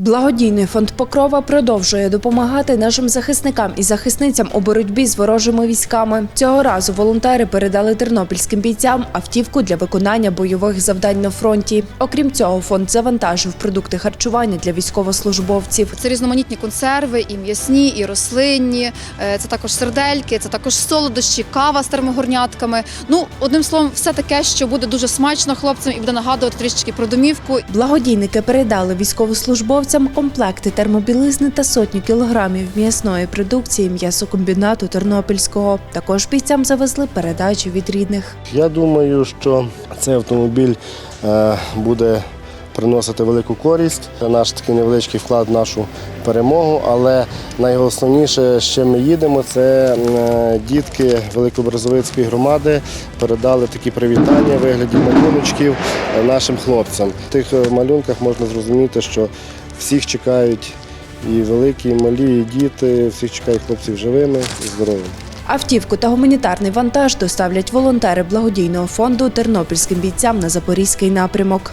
Благодійний фонд Покрова продовжує допомагати нашим захисникам і захисницям у боротьбі з ворожими військами. Цього разу волонтери передали тернопільським бійцям автівку для виконання бойових завдань на фронті. Окрім цього, фонд завантажив продукти харчування для військовослужбовців. Це різноманітні консерви, і м'ясні, і рослинні. Е, Це також сердельки, це також солодощі, кава з термогорнятками. Ну, одним словом, все таке, що буде дуже смачно хлопцям і буде нагадувати трішечки про домівку. Благодійники передали військовослужбовцям комплекти термобілизни та сотні кілограмів м'ясної продукції м'ясокомбінату Тернопільського. Також бійцям завезли передачі від рідних. Я думаю, що цей автомобіль е, буде приносити велику користь. Наш такий невеличкий вклад в нашу перемогу, але найголовніше, з чим ми їдемо, це е, дітки Великобразовицької громади передали такі привітання вигляді малюночків е, нашим хлопцям. В тих е, малюнках можна зрозуміти, що всіх чекають і великі, і малі, і діти, всіх чекають хлопців живими і здоровими. Автівку та гуманітарний вантаж доставлять волонтери благодійного фонду тернопільським бійцям на запорізький напрямок.